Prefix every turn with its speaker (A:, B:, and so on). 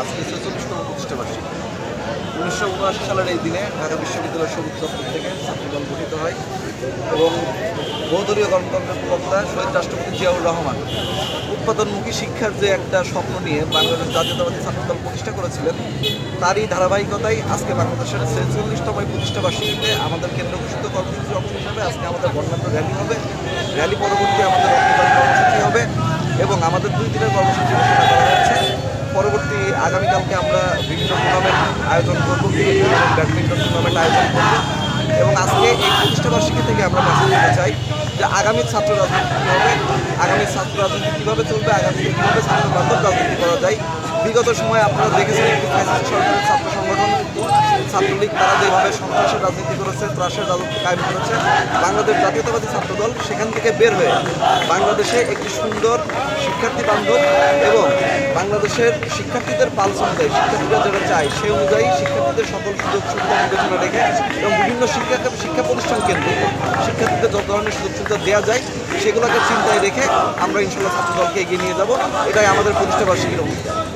A: আজকে ছেচল্লিশতম প্রতিষ্ঠা বার্ষিকী উনিশশো উনআশি সালের এই দিনে ঢাকা বিশ্ববিদ্যালয় সবুজ চত্বর থেকে ছাত্রদল গঠিত হয় এবং বহুদলীয় গণতন্ত্রের প্রবক্তা শহীদ রাষ্ট্রপতি জিয়াউর রহমান উৎপাদনমুখী শিক্ষার যে একটা স্বপ্ন নিয়ে বাংলাদেশ জাতীয়তাবাদী ছাত্রদল প্রতিষ্ঠা করেছিলেন, তারই ধারাবাহিকতায় আজকে বাংলাদেশের ছেচল্লিশতম প্রতিষ্ঠা বার্ষিকীতে আমাদের কেন্দ্র ঘোষিত কর্মসূচির অংশ হিসাবে আজকে আমাদের বর্ণাঢ্য র্যালি হবে। র্যালি পরবর্তী আমাদের রক্তদান কর্মসূচি হবে এবং আমাদের দুই দিনের কর্মসূচি ঘোষণা আগামীকালকে আমরা বিভিন্ন টুর্নামেন্ট আয়োজন করব ব্যাডমিন্টন টুর্নামেন্ট আয়োজন করব। এবং আজকে এই প্রতিষ্ঠা বার্ষিকী থেকে আমরা মেসেজ দিতে চাই যে আগামী ছাত্র রাজনীতি কী হবে আগামী ছাত্র রাজনীতি কীভাবে চলবে, আগামী কীভাবে ছাত্র বান্ধব রাজনীতি করা যায়। বিগত সময়ে আপনারা দেখেছেন একটি ছাত্র সংগঠন ছাত্রলীগ তারা যেভাবে সন্ত্রাসের রাজনীতি করেছে, ত্রাসের রাজনীতি কায়েম করেছে, বাংলাদেশ জাতীয়তাবাদী ছাত্রদল সেখান থেকে বের হয়ে বাংলাদেশে একটি সুন্দর শিক্ষার্থী বান্ধব এবং বাংলাদেশের শিক্ষার্থীদের পালস অনুযায়ী শিক্ষার্থীরা যেটা চায় সে অনুযায়ী শিক্ষার্থীদের সকল সুযোগ সুবিধা বিবেচনা রেখে এবং বিভিন্ন শিক্ষা শিক্ষা প্রতিষ্ঠান কেন্দ্রিক শিক্ষার্থীদের যত ধরনের সুযোগ সুবিধা দেওয়া যায়, সেগুলোকে চিন্তায় রেখে আমরা ইনশাল্লাহ ছাত্রদলকে এগিয়ে নিয়ে যাব। এটাই আমাদের প্রতিষ্ঠা বার্ষিকীর অঙ্গীকার